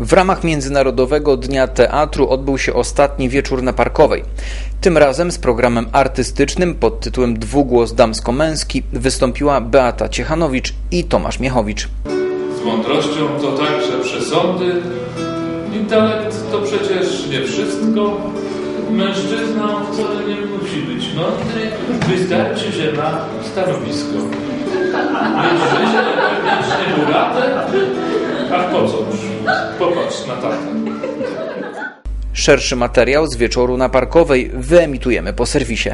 W ramach Międzynarodowego Dnia Teatru odbył się ostatni wieczór na Parkowej. Tym razem z programem artystycznym pod tytułem Dwugłos damsko-męski wystąpiła Beata Ciechanowicz i Tomasz Miechowicz. Z mądrością to także przesądy. Intelekt to przecież nie wszystko. Mężczyzna wcale nie musi być mądry. Wystarczy, że ma stanowisko. Mieć życie wewnętrznie Popatrz na tatę. Szerszy materiał z wieczoru na Parkowej wyemitujemy po serwisie.